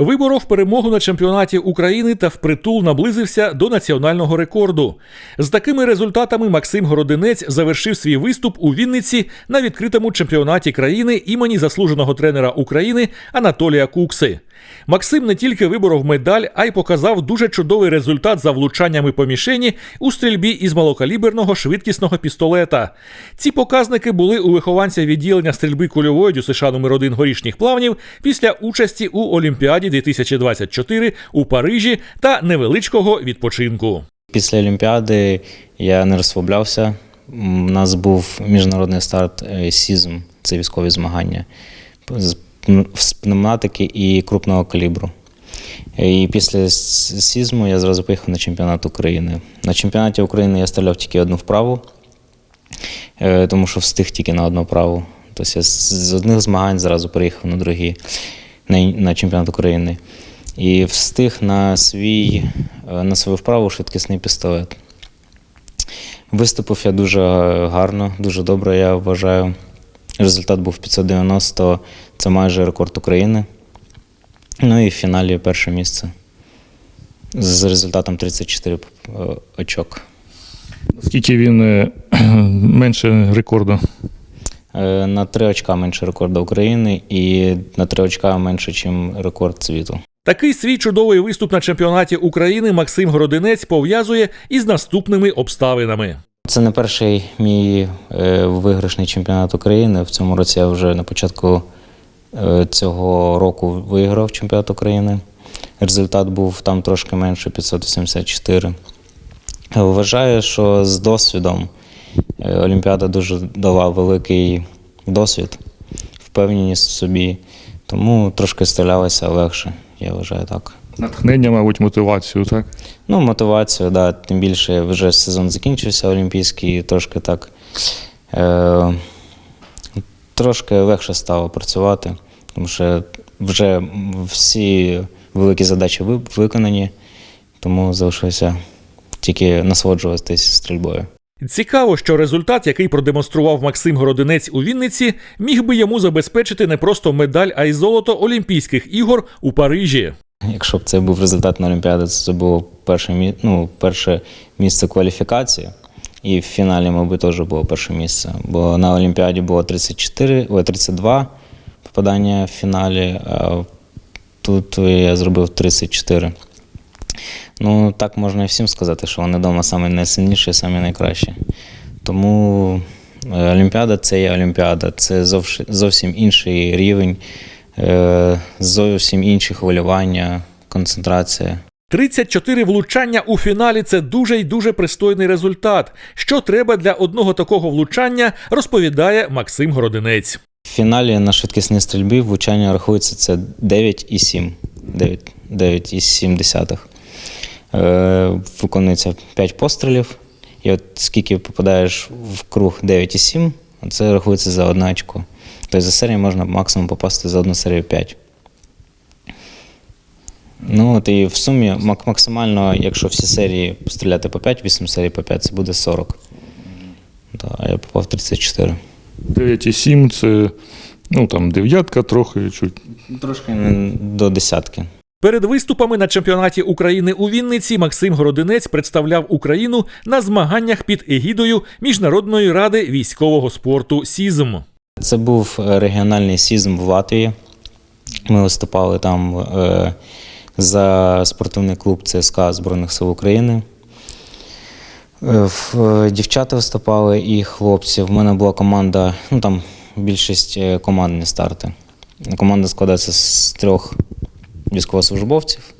Виборов перемогу на чемпіонаті України та впритул наблизився до національного рекорду. З такими результатами Максим Городинець завершив свій виступ у Вінниці на відкритому чемпіонаті країни імені заслуженого тренера України Анатолія Кукси. Максим не тільки виборов медаль, а й показав дуже чудовий результат за влучаннями по мішені у стрільбі із малокаліберного швидкісного пістолета. Ці показники були у вихованця відділення стрільби кульової ДЮСШ номер 1 горішніх плавнів після участі у Олімпіаді 2024 у Парижі та невеличкого відпочинку. Після Олімпіади я не розслаблявся. У нас був міжнародний старт е, СІЗМ, це військові змагання з пневматики і крупного калібру. І після СІЗМу я зразу поїхав на чемпіонат України. На чемпіонаті України я стріляв тільки одну вправу, е, тому що встиг тільки на одну вправу. Тобто я з- з одних змагань зразу переїхав на другі, на, чемпіонат України. І встиг на свій е, на свою вправу швидкісний пістолет. Виступив я дуже гарно, дуже добре, я вважаю. Результат був 590, це майже рекорд України. Ну і в фіналі перше місце з результатом 34 е, очок. Скільки він е, менше рекорду? Е, На 3 очка менше рекорду України і на 3 очка менше, ніж рекорд світу. Такий свій чудовий виступ на чемпіонаті України Максим Городинець пов'язує із наступними обставинами. Це не перший мій е, виграшний чемпіонат України. В цьому році я вже на початку е, цього року виграв чемпіонат України. Результат був там трошки менше 584. Е, Вважаю, що з досвідом е, Олімпіада дуже дала великий досвід, впевненість в собі, тому трошки стрілялося легше, я вважаю так. Натхнення, мабуть, мотивацію, так? Ну, мотивацію, да. Тим більше вже сезон закінчився олімпійський, і трошки так. Е, трошки легше стало працювати, тому що вже всі великі задачі виконані, тому залишилося тільки насолоджуватись стрільбою. Цікаво, що результат, який продемонстрував Максим Городинець у Вінниці, міг би йому забезпечити не просто медаль, а й золото Олімпійських ігор у Парижі. Якщо б це був результат на Олімпіаді, це було перше, ну, перше місце кваліфікації. І в фіналі, мабуть, теж було перше місце. Бо на Олімпіаді було 34, ой, 32 попадання в фіналі, а тут я зробив 34. Ну, так можна і всім сказати, що вони вдома найсильніші, самі найкращі. Тому е, Олімпіада це є Олімпіада, це зовсім інший рівень, зовсім інші хвилювання, концентрація. 34 влучання у фіналі це дуже й дуже пристойний результат. Що треба для одного такого влучання, розповідає Максим Городинець. В фіналі на швидкісній стрільбі влучання рахується це 9,7. 9,7. Е, виконується 5 пострілів. І от скільки попадаєш в круг 9,7, це рахується за одне очко. Тобто за серію можна максимум попасти за одну серію 5. Ну от і в сумі мак- максимально, якщо всі серії постріляти по 5, 8 серій по 5, це буде 40. Да, а я попав 34. 9,7 це ну, там, дев'ятка трохи чуть. Трошки не до десятки. Перед виступами на чемпіонаті України у Вінниці Максим Городинець представляв Україну на змаганнях під егідою Міжнародної ради військового спорту СІЗМ. Це був е, регіональний сізм в Латвії. Ми виступали там е, за спортивний клуб ЦСКА Збройних сил України. Е, Дівчата виступали і хлопці. В мене була команда, ну там більшість командні старти. Команда складається з трьох військовослужбовців.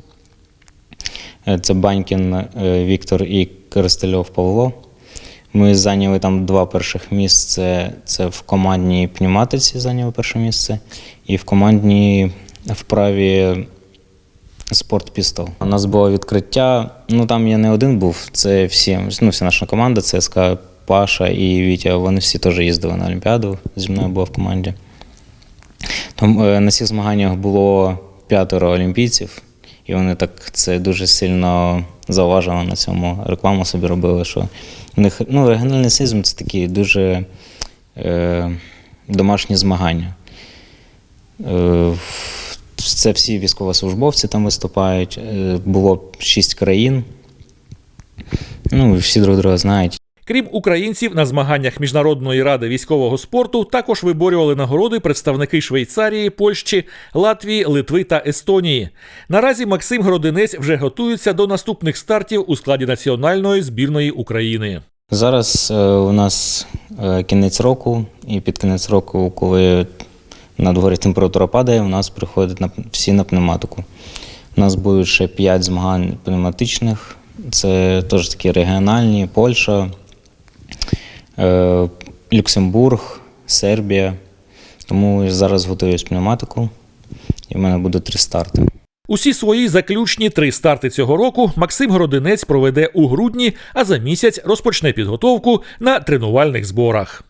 Це Банькін Віктор і Користельов Павло. Ми зайняли там два перших місця. Це в командній пневматиці зайняли перше місце, і в командній вправі спорт пістол. У нас було відкриття. Ну там я не один був. Це всі, ну, вся наша команда, ЦСК, Паша і Вітя. Вони всі теж їздили на Олімпіаду. Зі мною було в команді. Там е, на цих змаганнях було п'ятеро олімпійців, і вони так це дуже сильно зауважили на цьому. Рекламу собі робили, що у них ну, регіональний сизм це такі дуже е, домашні змагання. Е, це всі військовослужбовці там виступають. Е, Було шість країн. Ну, всі друг друга знають. Крім українців, на змаганнях Міжнародної ради військового спорту також виборювали нагороди представники Швейцарії, Польщі, Латвії, Литви та Естонії. Наразі Максим Городинець вже готується до наступних стартів у складі національної збірної України. Зараз е, у нас е, кінець року, і під кінець року, коли на дворі температура падає, у нас приходять всі на пневматику. У нас будуть ще 5 змагань пневматичних. Це теж такі регіональні, Польща, Люксембург, Сербія. Тому зараз готуюсь пневматику, і в мене буде три старти. Усі свої заключні три старти цього року Максим Городинець проведе у грудні, а за місяць розпочне підготовку на тренувальних зборах.